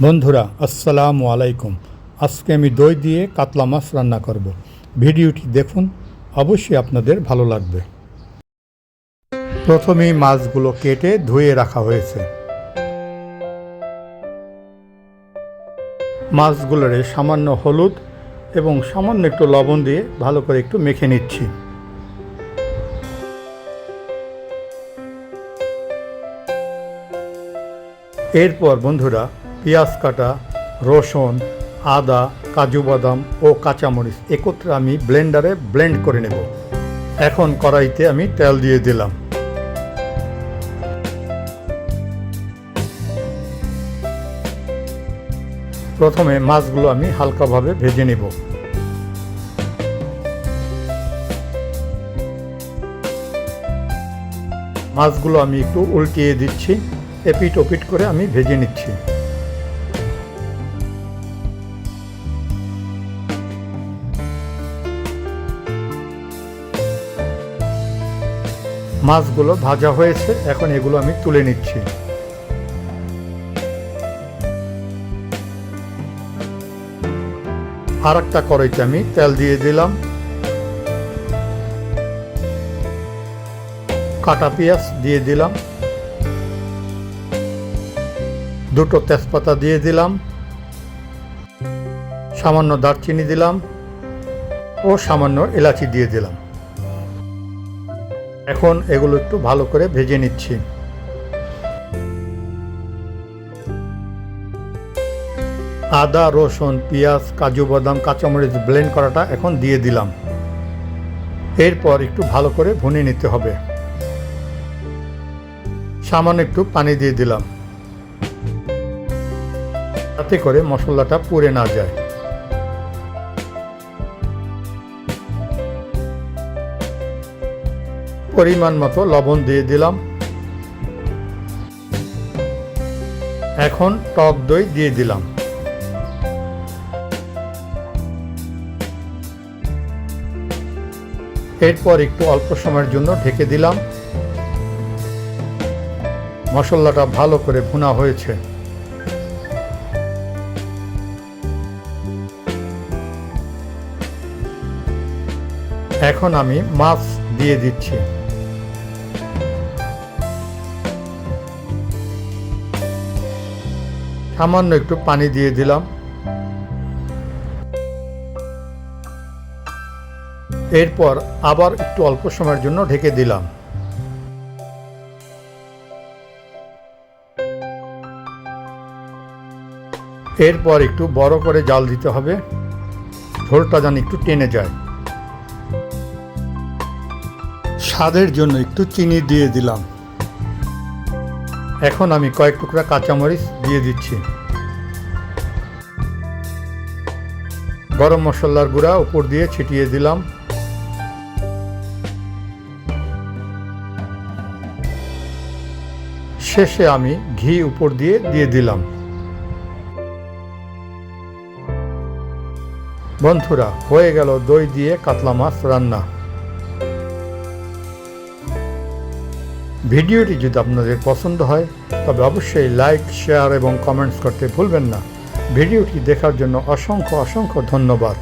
বন্ধুরা, আসসালামু আলাইকুম। আজকে আমি দই দিয়ে কাতলা মাছ রান্না করব। ভিডিওটি দেখুন, অবশ্যই আপনাদের ভালো লাগবে। প্রথমেই মাছগুলো কেটে ধুয়ে রাখা হয়েছে। মাছগুলোরে সামান্য হলুদ এবং সামান্য একটু লবণ দিয়ে ভালো করে একটু মেখে নিচ্ছি। এরপর বন্ধুরা পেঁয়াজ কাটা, রসুন, আদা, কাজু বাদাম ও কাঁচামরিচ একত্রে আমি ব্লেন্ডারে ব্লেন্ড করে নেব। এখন কড়াইতে আমি তেল দিয়ে দিলাম। প্রথমে মাছগুলো আমি হালকাভাবে ভেজে নেব। মাছগুলো আমি একটু উল্টিয়ে দিচ্ছি, এপিট ওপিট করে আমি ভেজে নিচ্ছি। মাছগুলো ভাজা হয়েছে, এখন এগুলো আমি তুলে নিচ্ছি। আর একটা কড়াইতে আমি তেল দিয়ে দিলাম। কাটা পেঁয়াজ দিয়ে দিলাম। দুটো তেজপাতা দিয়ে দিলাম। সামান্য দারচিনি দিলাম ও সামান্য এলাচি দিয়ে দিলাম। এখন এগুলো একটু ভালো করে ভেজে নিচ্ছি। আদা, রসুন, পেঁয়াজ, কাজু, বাদাম, কাঁচামরিচ ব্লেন্ড করাটা এখন দিয়ে দিলাম। এরপর একটু ভালো করে ভুনে নিতে হবে। সামান্য একটু পানি দিয়ে দিলাম। তাতে করে মশলাটা পুড়ে না যায়। পরিমাণ মতো লবণ দিয়ে দিলাম। এখন টক দই দিয়ে দিলাম। এরপর একটু অল্প সময়ের জন্য ঢেকে দিলাম। মশলাটা ভালো করে ভুনা হয়েছে। এখন আমি মাছ দিয়ে দিচ্ছি। সামান্য একটু পানি দিয়ে দিলাম। এরপর আবার একটু অল্প সময়ের জন্য ঢেকে দিলাম। এরপর একটু বড় করে জাল দিতে হবে। ঝোলটা যেন একটু টেনে যায়। স্বাদের জন্য একটু চিনি দিয়ে দিলাম। এখন আমি কয়েক টুকরা কাঁচামরিচ দিয়ে দিচ্ছি। গরম মশলার গুঁড়া উপর দিয়ে ছিটিয়ে দিলাম। শেষে আমি ঘি উপর দিয়ে দিয়ে দিলাম। বন্ধুরা, হয়ে গেল দই দিয়ে কাতলা মাছ রান্না। ভিডিওটি যদি আপনাদের পছন্দ হয়, তবে অবশ্যই লাইক শেয়ার এবং কমেন্টস করতে ভুলবেন না। ভিডিওটি দেখার জন্য অসংখ্য অসংখ্য ধন্যবাদ।